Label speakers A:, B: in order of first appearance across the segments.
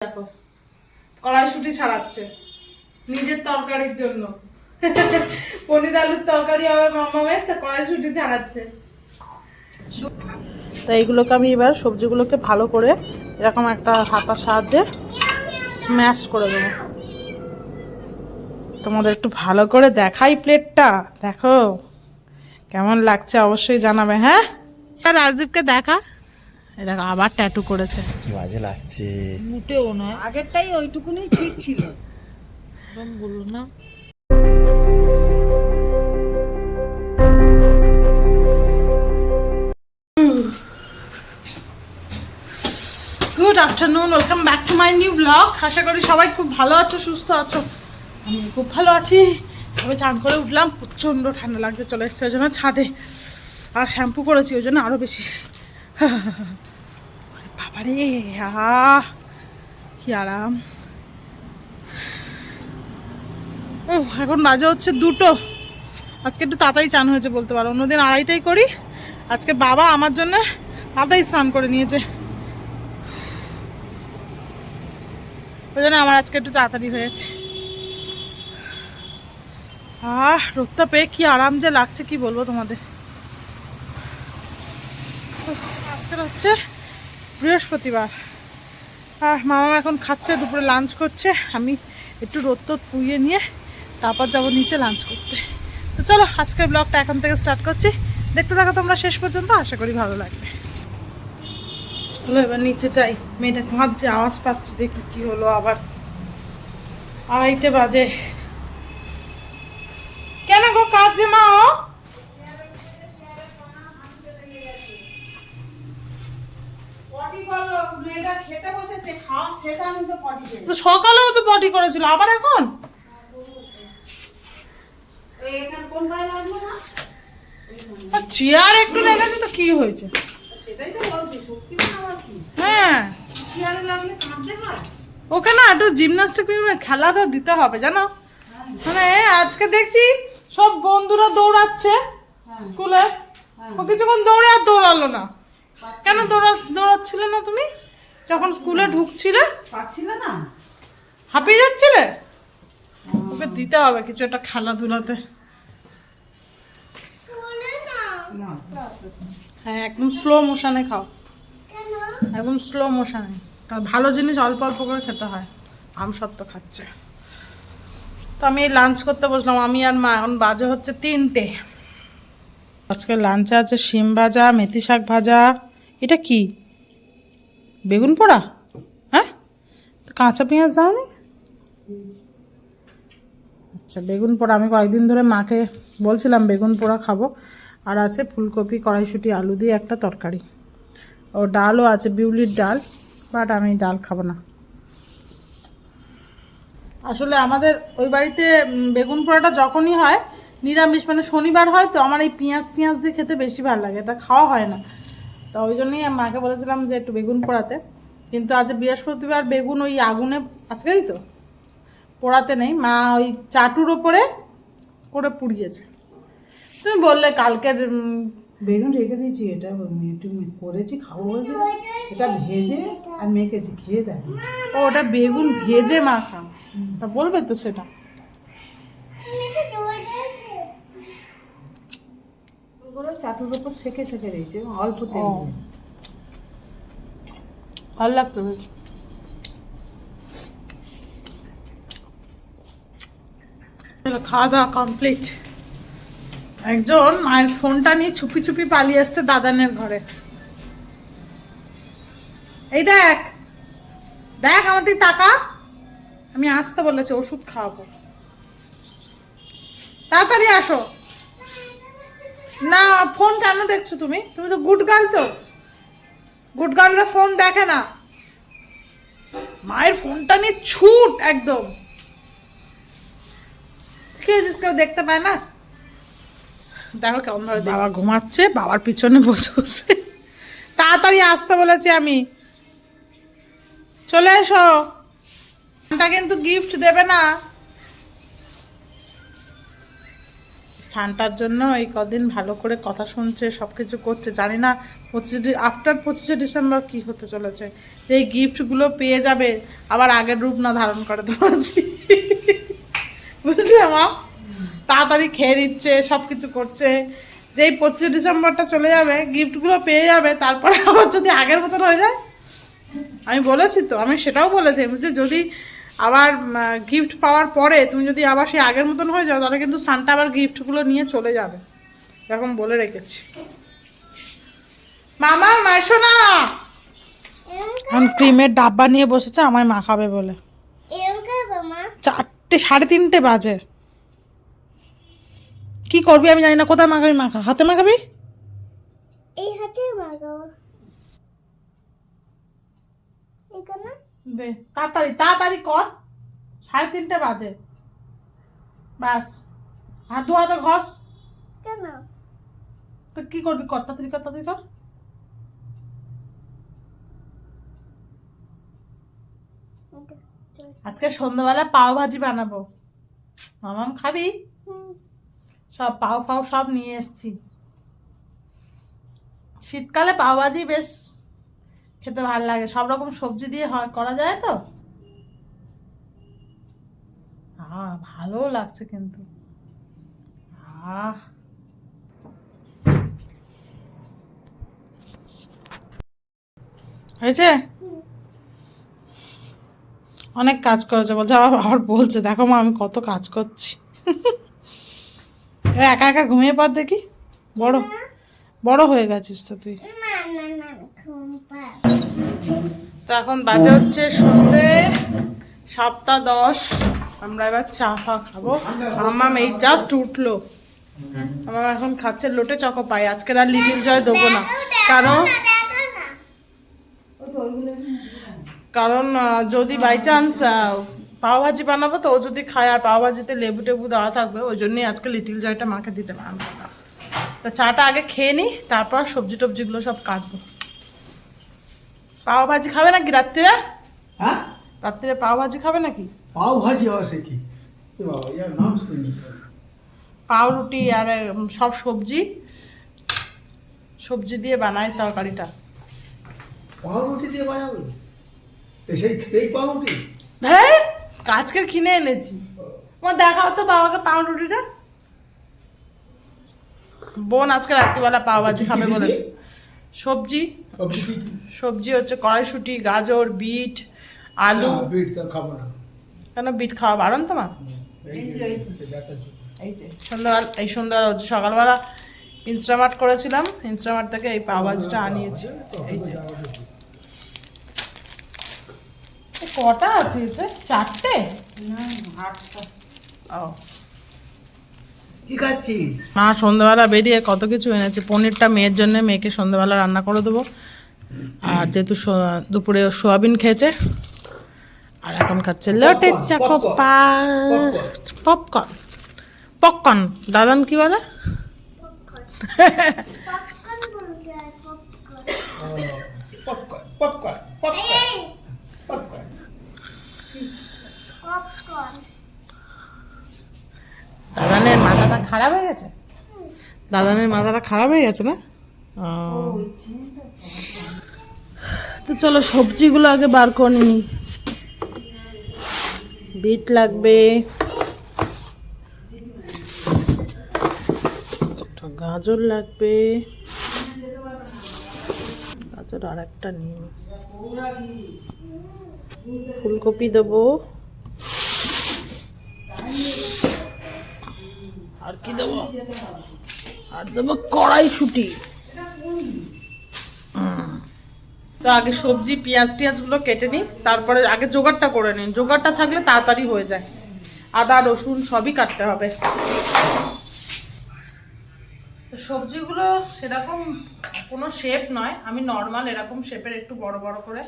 A: দেখো, কড়াইশুটি ছাড়াচ্ছে, নিজের তরকারির জন্য। পনির আলুর তরকারি হবে মামামের, তো কড়াইশুটি ছাড়াচ্ছে। তো এইগুলোকে আমি এবার সবজিগুলোকে ভালো করে এরকম একটা হাতার সাহায্যে স্ম্যাশ করে দেবো। তোমাদের একটু ভালো করে দেখাই প্লেটটা দেখো। কেমন লাগছে অবশ্যই জানাবে হ্যাঁ? আর রাজদীপকে দেখা। দেখো আবার ট্যাটু করেছে।
B: বাজে লাগছে।
C: মোটেও নয়।
D: আগেরটাই ওইটুকুনি ঠিক ছিল।
C: একদম বলল না।
A: Good afternoon welcome back to my new blog আশা করি সবাই খুব ভালো আছো সুস্থ আছো। আমি খুব ভালো আছি। আমি চান করে উঠলাম প্রচণ্ড ঠান্ডা লাগছে চলে এসছে ওই জন্য ছাদে। আর শ্যাম্পু করেছি ওই জন্য আরও বেশি। বাবারে, আহ, কি আরাম। ও এখন বাজে হচ্ছে দুটো। আজকে একটু তাড়াতাড়ি চান হয়েছে বলতে পারো। অন্যদিন আড়াইটাই করি। আজকে বাবা আমার জন্য তাড়াতাড়ি স্নান করে নিয়েছে। ওই জন্য আমার আজকে একটু তাড়াতাড়ি হয়েছে আহ, রোদটা পেয়ে কি আরাম যে লাগছে, কি বলব তোমাদের? আজকে হচ্ছে বৃহস্পতিবার। আর মামা এখন খাচ্ছে, দুপুরে লাঞ্চ করছে। আমি একটু রোদ টোদ পুইয়ে নিয়ে তারপর যাব নিচে লাঞ্চ করতে। তো চলো, আজকের ব্লগটা এখন থেকে স্টার্ট করছি। দেখতে থাকো তোমরা শেষ পর্যন্ত, আশা করি ভালো লাগবে। চলো, এবার নিচে চাই মেয়েটা কাঁদছে আওয়াজ পাচ্ছি, দেখি কি হলো আবার। আড়াইটে বাজে। কেন গো কাঁদছে মা, ও
D: পটি করল মেয়েটা খেতে বসেছে খাওয়া শেষ আমি তো
A: সকালেও তো পটি করেছিল আবার এখন? চেয়ার একটু লেগেছে তো কি হয়েছে? হ্যাঁ। ওকে না একটু জিমনাস্টিক খেলা তো দিতে হবে জানো? মানে আজকে দেখছি সব বন্ধুরা দৌড়াচ্ছে স্কুলে। ও কিছুক্ষণ দৌড়ে আর দৌড়ালো না। কেন দৌড়া দৌড়াচ্ছিলে না তুমি? যখন স্কুলে ঢুকছিলে?
D: পাচ্ছিল না?
A: হাঁপিয়ে যাচ্ছিলে? ওকে দিতে হবে কিছু একটা খেলাধুলাতে। হ্যাঁ একদম স্লো মোশনে খাও। একদম স্লো মোশনে তার ভালো জিনিস অল্প অল্প করে খেতে হয়। আম সত্ত্ব খাচ্ছে। তো আমি লাঞ্চ করতে বসলাম। আমি আর মা এখন বাজে হচ্ছে তিনটে। আজকে লাঞ্চে আছে শিম ভাজা মেথি শাক ভাজা। এটা কি? বেগুন পোড়া? হ্যাঁ? কাঁচা পেঁয়াজ দাওনি? আচ্ছা বেগুন পোড়া। আমি কয়েকদিন ধরে মাকে বলছিলাম বেগুন পোড়া খাব। আর আছে ফুলকপি, কড়াইশুঁটি, আলু দিয়ে একটা তরকারি। ও ডালও আছে, বিউলির ডাল, বাট আমি ডাল খাব না। আসলে আমাদের ওই বাড়িতে বেগুন পোড়াটা যখনই হয়, নিরামিষ মানে শনিবার হয়, তো আমার এই পেঁয়াজ টিয়াজ দিয়ে খেতে বেশি ভালো লাগে। তা খাওয়া হয় না। তো ওই জন্যই মাকে বলেছিলাম যে একটু বেগুন পোড়াতে। কিন্তু আজ বৃহস্পতিবার বেগুন ওই আগুনে আজকেই তো পোড়াতে নেই। মা ওই চাটুর ওপরে করে পুড়িয়েছে। তুমি বললে কালকের
D: বেগুন রেখে দিয়েছি এটা একটু করেছি খাব বলেছি। এটা ভেজে আর মেখেছি খেয়ে দেখ।
A: ও ওটা বেগুন ভেজে মা মাখা তা বলবে তো সেটা।
D: চাটুর সেকে সেকে রয়েছে অল্প তেল
A: ভালো লাগতো বেশ। খাওয়া দাওয়া কমপ্লিট একজন মায়ের ফোনটা নিয়ে চুপি চুপি পালিয়ে এসছে দাদানের ঘরে। এই দেখ দেখ আমার দিকে তাকা আমি আসতে বলেছি ওষুধ খাওয়াবো। তাড়াতাড়ি আসো। না ফোন কেন দেখছ তুমি? তুমি তো গুড গার্ল তো। গুড গার্লরা ফোন দেখে না। মায়ের ফোনটা নিয়ে ছুট একদম। কি হয়েছিস কেউ দেখতে পায় না? দেখো কেমন ভাবে বাবা ঘুমাচ্ছে বাবার পিছনে বসে বসে। তাড়াতাড়ি আসতে বলেছি আমি। চলে এসো। কিন্তু গিফট দেবে না। সানটার জন্য এই কদিন ভালো করে কথা শুনছে সব কিছু করছে। জানি না পঁচিশে আফটার পঁচিশে ডিসেম্বর কি হতে চলেছে। যে এই গিফটগুলো পেয়ে যাবে, আবার আগের রূপ না ধারণ করে তো বলছি বুঝলি মা? তাড়াতাড়ি খেয়ে নিচ্ছে সব কিছু করছে যেই পঁচিশে ডিসেম্বরটা চলে যাবে গিফটগুলো পেয়ে যাবে, তারপরে আবার যদি আগের মতন হয়ে যায়? আমি বলেছি তো, আমি সেটাও বলেছি। যে যদি আবার গিফট পাওয়ার পরে তুমি যদি আবার সেই আগের মতন হয়ে যাও তাহলে কিন্তু সানটা আবার গিফটগুলো নিয়ে চলে যাবে। এরকম বলে রেখেছি। মামা মাইশো না এখন ক্রিমের ডাব্বা নিয়ে বসেছে আমায় মাখাবে বলে। চারটে সাড়ে তিনটে বাজে। কি করবি আমি জানি না কোথায় মাখাবি? মাখা হাতে মাখাবি?
B: এই হাতে মাগাবো এখানে
A: দে তাড়াতাড়ি তাড়াতাড়ি কর। সাড়ে তিনটে বাজে। বাস। হাত দু হাতে ঘষ।
B: কেন?
A: তো কি করবি কর তাড়াতাড়ি কর তাড়াতাড়ি কর। আজকে সন্ধ্যাবেলা পাও ভাজি বানাবো। মামাম খাবি? সব পাও ফাও সব নিয়ে এসছি। শীতকালে পাও ভাজি বেশ খেতে ভালো লাগে। সব রকম সবজি দিয়ে হয় করা যায় তো? আহ ভালো লাগছে কিন্তু। আহ। হয়েছে? অনেক কাজ করেছে বলছে, আবার বলছে, দেখো মা, আমি কত কাজ করছি। একা একা ঘুমিয়ে পর দেখি? বড় বড় হয়ে গেছিস তো তুই
B: না না না ঘুম পায়
A: তো এখন বাজে হচ্ছে সন্ধে সাতটা দশ। আমরা এবার চা ফা খাব। মামাম এই জাস্ট উঠল। আমার এখন খাচ্ছে, লোটে চকো পাই। আজকের আর লিটিল জয় দেবো না। কারণ কারণ যদি বাই চান্স পাওভাজি বানাবো তো ও যদি খায়, আর পাও ভাজিতে লেবু টেবু দেওয়া থাকবে, ওই জন্যই আজকে লিটিল জয়টা মাকে দিতে পারব না। তো চাটা আগে খেয়ে নিই তারপর সবজি টবজিগুলো সব কাটবো। পাওভাজি খাবে নাকি রাত্রিরে
E: হ্যাঁ?
A: রাত্রিরে পাওভাজি খাবে নাকি?
E: পাও ভাজি আবার সে কি? এ বাবা ইয়ার নাম শুনি
A: পাউরুটি আর সব সবজি। সবজি দিয়ে বানায় তরকারিটা।
E: পাউরুটি দিয়ে বাজাবে এ সেই এই পাউরুটি
A: হ্যাঁ আজকে কিনে এনেছি। তোমার দেখাও তো বাবাকে পাউরুটিটা। বোন আজকে রাত্রিবেলা পাওভাজি খাবে বলেছে। সবজি।
E: সবজি কি? কি?
A: সবজি হচ্ছে কড়াইশুটি গাজর বিট আলু।
E: বিট খাব না।
A: কেন বিট খাওয়া বারণ তোমার?
E: এই যে, এই ব্যথার জন্য।
A: এই যে সন্ধ্যাবেলা এই সন্ধ্যাবেলা হচ্ছে সকালবেলা ইনস্টামার্ট করেছিলাম। ইনস্টামার্ট থেকে এই পাওভাজিটা আনিয়েছি। এই যে। কটা আছে এতে? চারটে? ও।
E: কি খাচ্ছিস?
A: মা সন্ধ্যাবেলা বেরিয়ে কত কিছু এনেছে। পনিরটা মেয়ের জন্য মেয়েকে সন্ধ্যাবেলা রান্না করে দেবো। আর যেহেতু সো- দুপুরে সোয়াবিন খেয়েছে আর এখন খাচ্ছে লটে চাকো পপকর্ন পপকর্ন। দাদান কি বলে?
B: Popcorn. Popcorn
E: popcorn popcorn popcorn
B: এই
E: পপকর্ন
B: পপকর্ন
A: দাদানের মাথাটা খারাপ হয়ে গেছে? দাদানের মাথাটা খারাপ হয়ে গেছে না। তো চলো সবজিগুলো আগে বার করে নিই। বিট লাগবে। গাজর লাগবে। গাজর আর একটা নিই। ফুলকপি দেবো। আর কি দেবো? আর দেবো কড়াইশুটি। তো আগে সবজি পেঁয়াজ টিয়াজগুলো কেটে নিই তারপরে আগে জোগাড়টা করে নিন জোগাড়টা থাকলে তাড়াতাড়ি হয়ে যায়। আদা রসুন সবই কাটতে হবে। তো সবজিগুলো সেরকম কোনো শেপ নয়। আমি নর্মাল এরকম শেপের একটু বড় বড় করে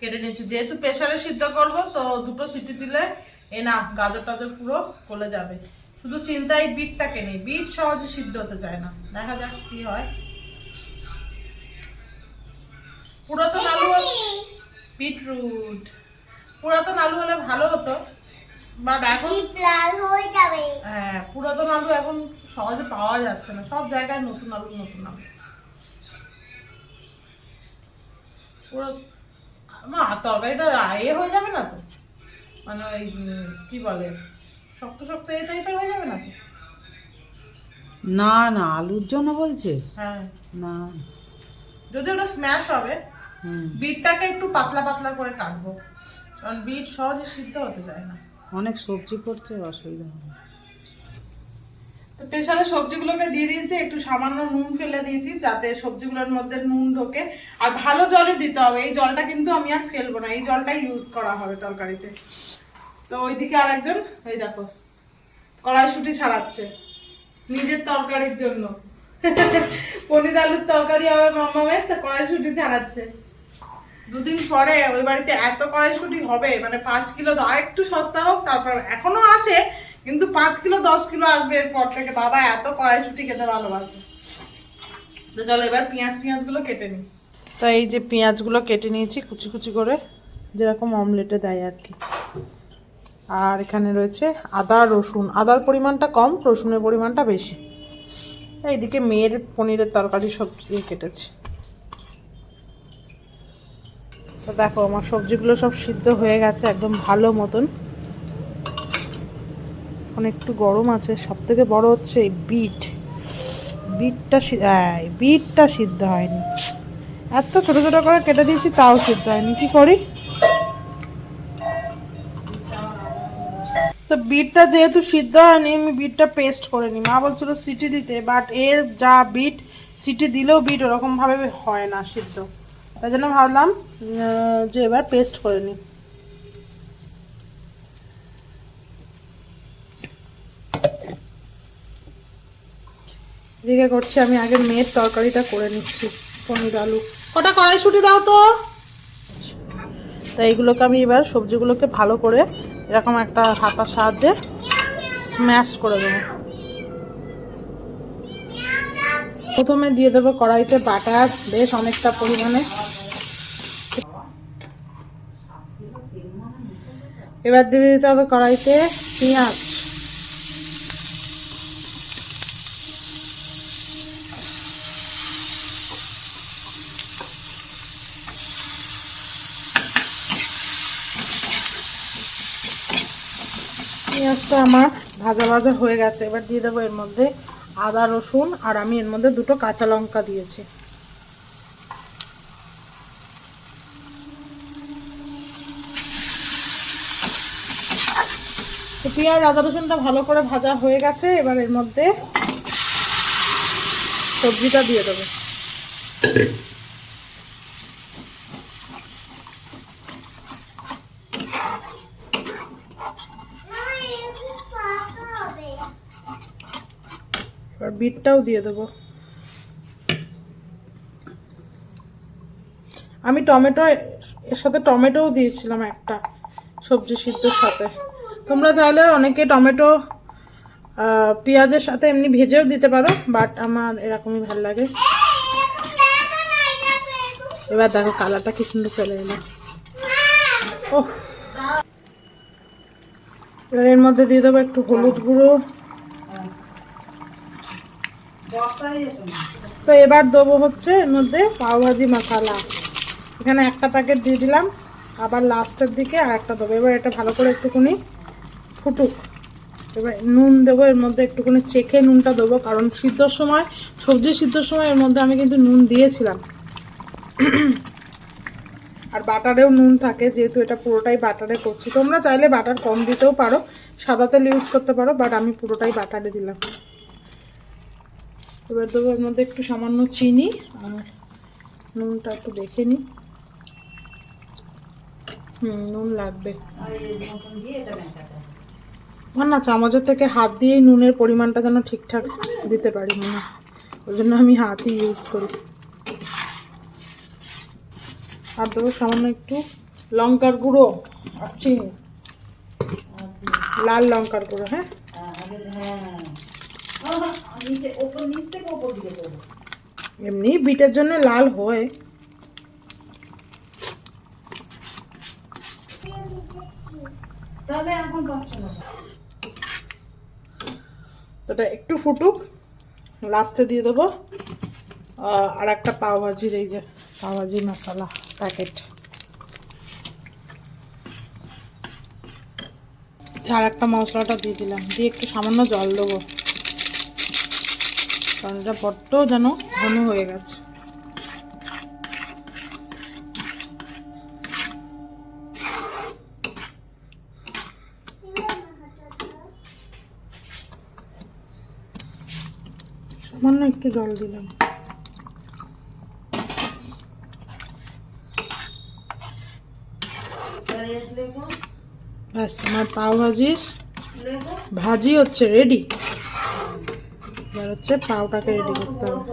A: কেটে নিচ্ছি যেহেতু প্রেশারে সিদ্ধ করব তো দুটো সিটি দিলে এ না গাজর টাজর পুরো গলে যাবে। শুধু চিন্তাই বিটটাকে নেই বিট সহজে সিদ্ধ হতে চায় না। দেখা যাক কি হয়। পুরাতন আলু বিটরুট। পুরাতন আলু হলে ভালো হতো বাট এখন
B: হয়ে যাবে।
A: হ্যাঁ পুরাতন আলু এখন সহজে পাওয়া যাচ্ছে না। সব জায়গায় নতুন আলু নতুন আলু। পুরো মা তরকারিটা এ হয়ে যাবে না তো? মানে ওই কি বলে? শক্ত শক্ত এ টাইপের হয়ে যাবে না
D: না না আলুর জন্য বলছে।
A: হ্যাঁ।
D: না।
A: যদি ওটা স্ম্যাশ হবে বিটটাকে একটু পাতলা পাতলা করে কাটবো। কারণ বিট সহজে সিদ্ধ হতে চায় না।
D: অনেক সবজি করছে অসুবিধা হবে।
A: তো প্রেশারে সবজিগুলোকে দিয়ে দিয়েছি একটু সামান্য নুন ফেলে দিয়েছি যাতে সবজিগুলোর মধ্যে নুন ঢোকে। আর ভালো জলই দিতে হবে এই জলটা কিন্তু আমি আর ফেলব না এই জলটাই ইউজ করা হবে তরকারিতে। তো ওইদিকে আরেকজন, এই দেখো কড়াইশুটি ছাড়াচ্ছে, নিজের তরকারির জন্য। পনির আলুর তরকারি হবে মামামের, তো কড়াইশুটি ছাড়াচ্ছে। দুদিন পরে ওই বাড়িতে এত কড়াইশুটি হবে মানে পাঁচ কিলো আর একটু সস্তা হোক, তারপর এখনও আসে, কিন্তু পাঁচ কিলো, দশ কিলো আসবে এরপর থেকে। বাবা এত কড়াইশুটি খেতে ভালোবাসে। তো চলো এবার পেঁয়াজ টিয়াজগুলো কেটে নিই। তো এই যে পেঁয়াজগুলো কেটে নিয়েছি, কুচি কুচি করে, যেরকম অমলেটে দেয় আর কি। আর এখানে রয়েছে আদা রসুন। আদার পরিমাণটা কম রসুনের পরিমাণটা বেশি। এইদিকে মেয়ের পনিরের তরকারি সবজি কেটেছে। তো দেখো আমার সবজিগুলো সব সিদ্ধ হয়ে গেছে একদম ভালো মতন। এখন একটু গরম আছে। সব থেকে বড় হচ্ছে এই বিট। বিটটা হ্যাঁ, বিটটা সিদ্ধ হয়নি। এত ছোট ছোট করে কেটে দিয়েছি তাও সিদ্ধ হয়নি। কি করি? তো বিটটা যেহেতু সিদ্ধ হয়নি, আমি বিটটা পেস্ট করে নিই মা বলছিল সিটি দিতে বাট এর যা বিট সিটি দিলেও বিট ওরকমভাবে হয় না সিদ্ধ। তাই জন্য ভাবলাম যে এবার পেস্ট করে নিই এদিকে করছি আমি আগে মেয়ের তরকারিটা করে নিচ্ছি, পনির আলু। কটা কড়াইশুটি দাও তো? তা এইগুলোকে আমি এবার সবজিগুলোকে ভালো করে এরকম একটা হাতার সাহায্যে স্ম্যাশ করে দেবো। প্রথমে দিয়ে দেবো কড়াইতে বাটার বেশ অনেকটা পরিমাণে। এবার দিয়ে দিতে হবে কড়াইতে পেঁয়াজ। পেঁয়াজটা আমার, ভাজা ভাজা হয়ে গেছে। এবার দিয়ে দেবো এর মধ্যে আদা, রসুন, আর আমি এর মধ্যে দুটো কাঁচা লঙ্কা দিয়েছি। তো পেঁয়াজ, আদা, রসুনটা ভালো করে ভাজা হয়ে গেছে, এবার এর মধ্যে সবজিটা দিয়ে দেবো
B: না একটু পাকা হবে
A: এবার বিটটাও দিয়ে দেবো। আমি টমেটো, এর সাথে টমেটোও দিয়েছিলাম একটা, সবজি সিদ্ধর সাথে। তোমরা চাইলে অনেকে টমেটো পেঁয়াজের সাথে এমনি ভেজেও দিতে পারো বাট আমার এরকমই ভালো লাগে। এবার দেখো কালারটা কি সুন্দর চলে এলো। ওহ। এবার এর মধ্যে দিয়ে দেবো একটু হলুদ গুঁড়ো। তো এবার দেবো হচ্ছে এর মধ্যে পাওভাজি মশালা। এখানে একটা প্যাকেট দিয়ে দিলাম, আবার লাস্টের দিকে আর একটা দেবো। এবার এটা ভালো করে একটুখানি ফুটুক। এবার নুন দেবো, এর মধ্যে একটুখানি চেখে নুনটা দেবো, কারণ সিদ্ধর সময়, সবজি সিদ্ধর সময় এর মধ্যে আমি কিন্তু নুন দিয়েছিলাম। আর বাটারেও নুন থাকে, যেহেতু এটা পুরোটাই বাটারে করছি। তোমরা চাইলে বাটার কম দিতেও পারো, সাদা তেল ইউজ করতে পারো বাট আমি পুরোটাই বাটারে দিলাম। এবার দেবো এর মধ্যে একটু সামান্য চিনি আর নুনটা একটু দেখে নিই হুম, নুন লাগবে। আমার না, চামচের থেকে হাত দিয়েই নুনের পরিমাণটা যেন ঠিকঠাক দিতে পারি মনে। ওই জন্য আমি হাতই ইউজ করি। আর দেবো সামান্য একটু লঙ্কার গুঁড়ো আর চিনি। লাল লঙ্কার গুঁড়ো হ্যাঁ? এমনি বিটের জন্য লাল হয়।
D: তাহলে এখন পাচ্ছ না।
A: এটা একটু ফুটুক লাস্টে দিয়ে দেবো। আর একটা পাওভাজির এই যে পাওভাজি মশলা প্যাকেট আর একটা মশলাটা দিয়ে দিলাম দিয়ে একটু সামান্য জল দেবো। কারণ এটা বড্ড যেন ঘন হয়ে গেছে। সামান্য একটু জল দিলাম। ব্যাস আমার পাও ভাজির ভাজি হচ্ছে রেডি এবার হচ্ছে পাওটাকে রেডি করতে হবে।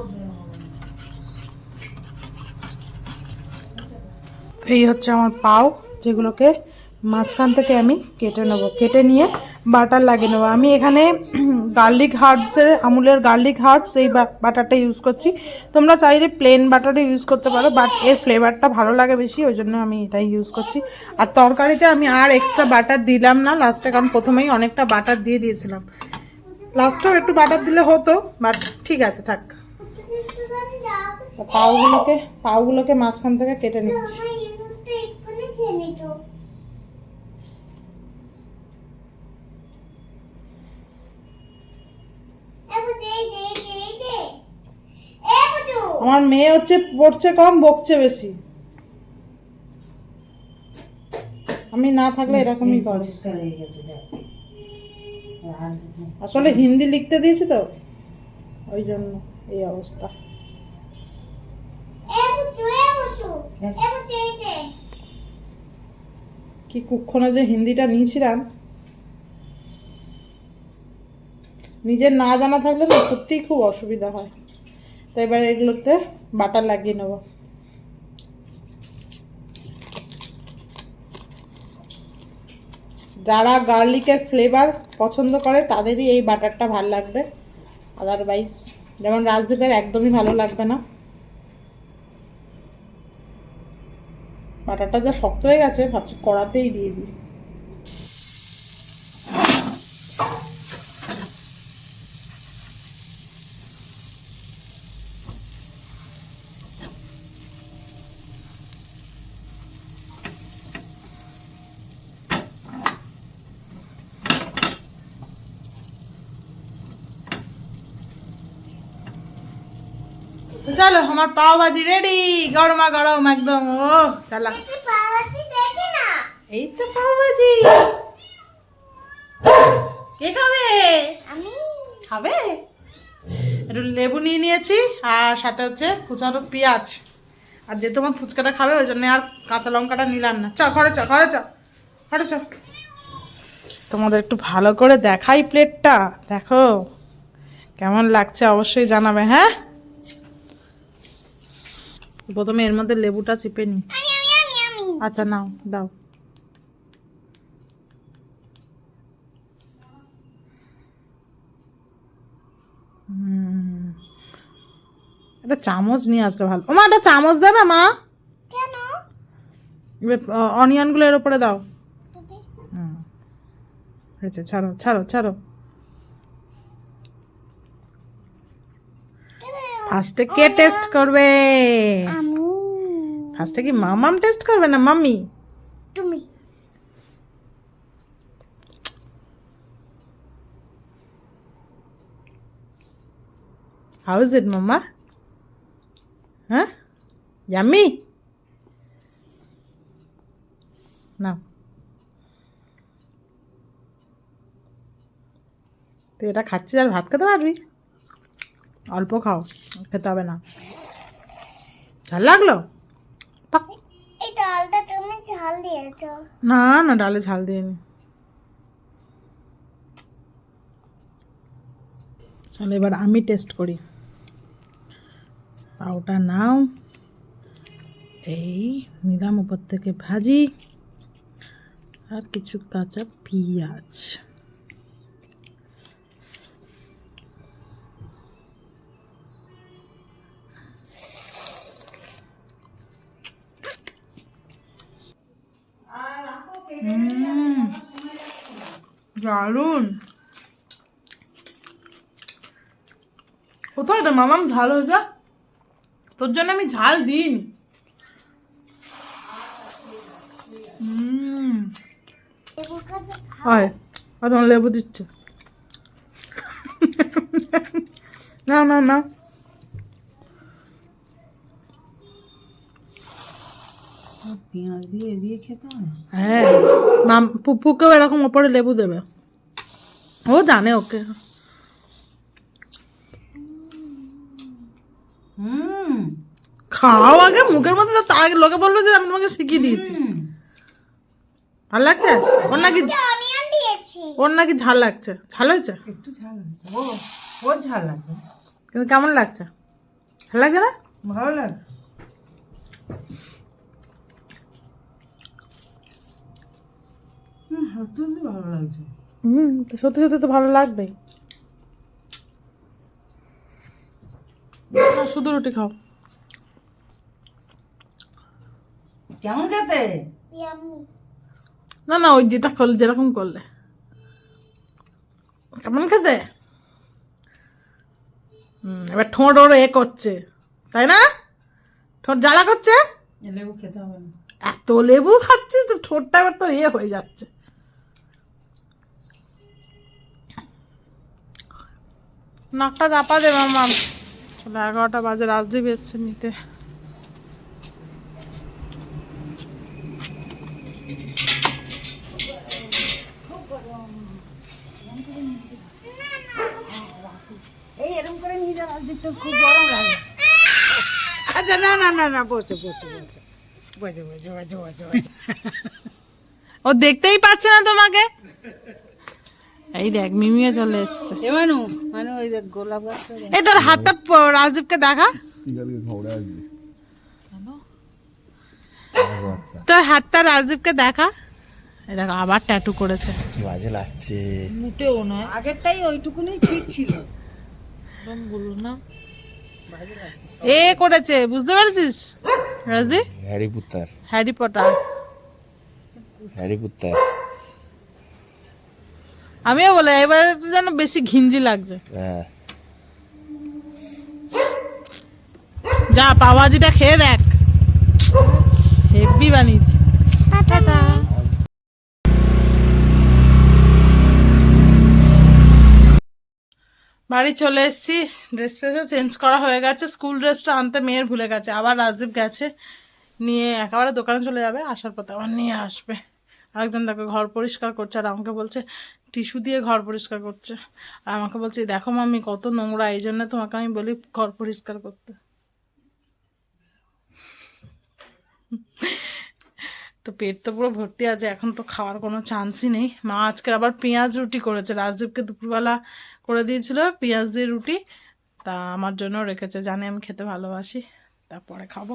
A: এই হচ্ছে আমার পাও, যেগুলোকে মাঝখান থেকে আমি কেটে নেব। কেটে নিয়ে বাটার লাগিয়ে নেব। আমি এখানে গার্লিক হার্বসের আমুলের গার্লিক হার্বস এই বাটারটা ইউজ করছি। তোমরা চাইলে প্লেন বাটারও ইউজ করতে পারো বাট এর ফ্লেভারটা ভালো লাগে বেশি, ওই জন্য আমি এটাই ইউজ করছি। আর তরকারিতে আমি আর এক্সট্রা বাটার দিলাম না লাস্টে কারণ প্রথমেই অনেকটা বাটার দিয়ে দিয়েছিলাম। লাস্টেও একটু বাটার দিলে হতো বাট ঠিক আছে, থাক। পাওগুলোকে পাওগুলোকে মাঝখান থেকে কেটে নিচ্ছি।
B: আমার
A: মেয়ে হচ্ছে, পড়ছে কম, বকছে বেশি। আমি না থাকলে এরকমই করে। আসলে হিন্দি লিখতে দিয়েছি তো ওই জন্য এই অবস্থা।
B: এ বুঝু এ বুঝু এ বুঝি এই যে।
A: কি কুক্ষণে যে হিন্দিটা নিয়েছিলাম। নিজের না জানা থাকলে না সত্যিই খুব অসুবিধা হয়। তো এবার এগুলোতে বাটার লাগিয়ে নেব। যারা গার্লিকের ফ্লেভার পছন্দ করে, তাদেরই এই বাটারটা ভালো লাগবে। আদারওয়াইজ যেমন রাজদীপের একদমই ভালো লাগবে না। বাটারটা যা শক্ত হয়ে গেছে, ভাবছি কড়াতেই দিয়ে দিই। তো চলো আমার পাও ভাজি রেডি গরমা গরম একদম। ও চালা। এই তো পাও ভাজি কে খাবে?
B: আমি।
A: খাবে? একটু লেবু নিয়ে নিয়েছি আর সাথে হচ্ছে কুচানো পেঁয়াজ। আর যে তোমার ফুচকাটা খাবে ওই জন্য আর কাঁচা লঙ্কাটা নিলাম না। চ ঘরে চ ঘরে চ ঘরে চ তোমাদের একটু ভালো করে দেখাই প্লেটটা দেখো কেমন লাগছে অবশ্যই জানাবে হ্যাঁ? প্রথমে এর মধ্যে লেবুটা চিপে নি। আচ্ছা নাও দাও। হুম। একটা চামচ নিয়ে আসলে ভালো। মা একটা চামচ দেবে মা।
B: কেন?
A: অনিয়নগুলো এর উপরে দাও। হুম। হয়েছে ছাড়ো ছাড়ো ছাড়ো
B: কেন?
A: ফার্স্টে কে টেস্ট করবে?
B: আমি।
A: ফার্স্টে কি মামাম টেস্ট করবে না মাম্মি?
B: তুমি।
A: হাউ ইজ ইট মাম্মা হ্যাঁ ইয়াম্মি না তুই এটা খাচ্ছিস আর ভাত খেতে পারবি? অল্প খাও খেতে হবে না। ঝাল লাগল?
B: এই ডালটা তুমি ঝাল দিয়েছ।
A: না না ডালে ঝাল দিইনি। চলো এবার আমি টেস্ট করি। পাউটা নাও। এই নিলাম উপর থেকে ভাজি। আর কিছু কাঁচা পেঁয়াজ। দারুণ কোথায় রে মামাম? ঝাল হয়েছে? তোর জন্য আমি ঝাল দিইনি। হয় আর লেবু দিচ্ছে। না না না।
D: পেঁয়াজ দিয়ে দিয়ে খেতে হয়?
A: হ্যাঁ। মাম পুপুকেও এরকম ওপরে লেবু দেবে। ও জানে ওকে।
D: হুম।
A: খাও আগে মুখের মধ্যে তো তার আগে লোকে বলল যে আমি তোমাকে শিখিয়ে দিয়েছি। ভালো লাগছে? ওর নাকি
B: অনিয়ন
A: ওর নাকি ঝাল লাগছে। ঝাল হয়েছে?
D: একটু ঝাল ও ওর ঝাল লাগবে
A: কিন্তু কেমন লাগছে? ঝাল লাগছে না?
D: ভালো লাগবে হুম সত্যি ভালো লাগছে।
A: হুম তো সত্যি সত্যি তো ভালো লাগবেই। শুধু রুটি খাও।
D: কেমন খেতে?
A: না না ওই যেটা করলে যেরকম করলে। কেমন খেতে? হুম এবার ঠোঁট ওর এ করছে। তাই না? ঠোঁট জ্বালা করছে?
D: লেবু খেতে হবে না।
A: এত লেবু খাচ্ছিস তো ঠোঁটটা এবার তোর ইয়ে হয়ে যাচ্ছে। নাকটা চাপা দেব আমার চলো এগারোটা বাজে রাজদীপ এসছে নিতে। ও দেখতেই পাচ্ছে না তোমাকে? এই দেখ মিমিও চলে এসছে।
D: এ মানু মানু ওই দেখ গোলাপ।
A: এই তোর হাতটা রাজদীপকে দেখা। তোর হাতটা রাজদীপকে দেখা। এই দেখো আবার ট্যাটু করেছে।
E: বাজে লাগছে।
C: মোটেও নয়।
D: আগেরটাই ওইটুকুনি ঠিক ছিল।
C: একদম বলল না।
A: এ করেছে বুঝতে পারছিস? রাজি?
E: Harry Puttar.
A: Harry Potter.
E: Harry Puttar.
A: আমিও বলে এবার যেন বেশি ঘিঞ্জি লাগছে।
E: হ্যাঁ।
A: যা পাওয়াজিটা খেয়ে দেখ। হেভি বানিয়েছি। বাড়ি চলে এসেছি। ড্রেস ফ্রেসও চেঞ্জ করা হয়ে গেছে। স্কুল ড্রেসটা আনতে মেয়ের ভুলে গেছে। আবার রাজীব গেছে। নিয়ে একেবারে দোকানে চলে যাবে। আসার পথে আবার নিয়ে আসবে। আরেকজন দেখো ঘর পরিষ্কার করছে আর আমাকে বলছে টিস্যু দিয়ে ঘর পরিষ্কার করছে। আর আমাকে বলছে, দেখো মামি কত নোংরা, এই জন্য তোমাকে আমি বলি ঘর পরিষ্কার করতে। তো পেট তো পুরো ভর্তি আছে, এখন তো খাওয়ার কোনো চান্সই নেই। মা আজকে আবার পেঁয়াজ রুটি করেছে। রাজদীপকে দুপুরবেলা করে দিয়েছিল পেঁয়াজ দিয়ে রুটি। তা আমার জন্য রেখেছে, জানে আমি খেতে ভালোবাসি। তারপরে খাব।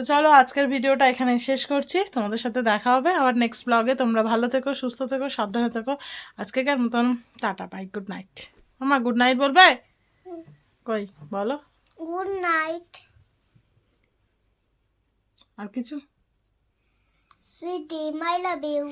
A: তো চলো আজকের ভিডিওটা এখানে শেষ করছি। তোমাদের সাথে দেখা হবে আবার নেক্সট ব্লগে তোমরা ভালো থেকো সুস্থ থেকো সাবধানে থেকো। আজকেকার মতন টাটা বাই গুড নাইট মামা গুড নাইট বলবে? কই বলো।
B: গুড নাইট
A: আর কিছু?
B: সুইটি মাই লাভ ইউ